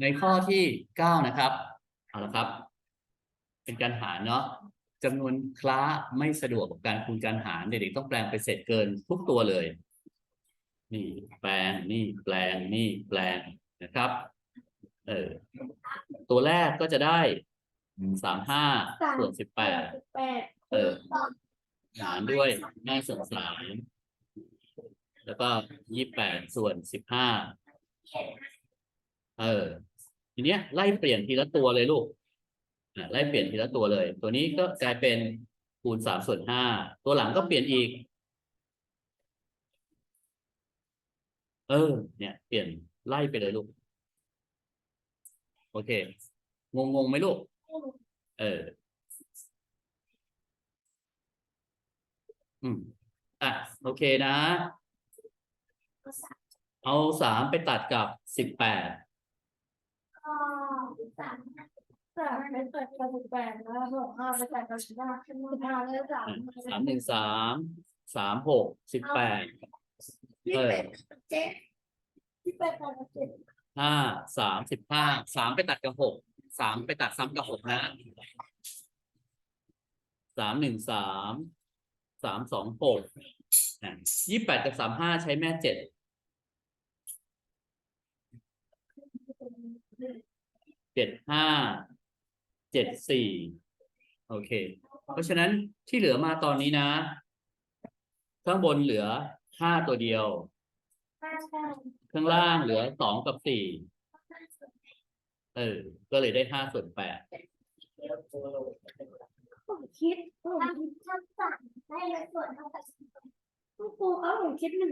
ในข้อที่เก้านะครับเอาละครับ เป็นการหารเนาะจำนวนคล้าไม่สะดวกกับการคูณการหารเด็กๆต้องแปลงไปเสร็จเกินทุกตัวเลย นี่แปลงนี่แปลงนี่แปลงนะครับ เออตัวแรกก็จะได้สามห้าส่วนสิบแปดเออหารด้วยห้าส่วนสามแล้วก็ยี่แปดส่วนสิบห้า เออ ทีเนี้ยไล่เปลี่ยนทีละตัวเลยลูกอะไล่เปลี่ยนทีละตัวเลย ตัวนี้ก็กลายเป็นคูณสามส่วนห้าตัวหลังก็เปลี่ยนอีก เออ เนี่ย เปลี่ยนไล่ไปเลยลูก โอเค งงงไหมลูก เออ อืม อะ โอเคนะ เอาสามไปตัดกับสิบแปดก็สามสามเป็นเปิดกระสุนแปดแล้วหกห้าไปแต่กระสุนห้าขึ้นมาห้าแล้วสามสามหนึ่งสามสามหกสิบแปดยี่สิบเอ็ดเจ็ดยี่สิบแปดกับเจ็ดห้าสามสิบห้าสามไปตัดกับหกสามไปตัดซ้ำกับหกนะสามหนึ่งสามสามสองหกยี่แปดกับสามห้าใช้แม่เจ็ด เจ็ดห้าเจ็ดสี่โอเค เพราะฉะนั้นที่เหลือมาตอนนี้นะ ข้างบนเหลือห้าตัวเดียว ข้างล่างเหลือสองกับสี่เออ ก็เลยได้ห้าส่วนแปดผมคิดผมคิดชั้นสามได้ส่วนเท่ากับครูเขาผมคิดหนึ่ง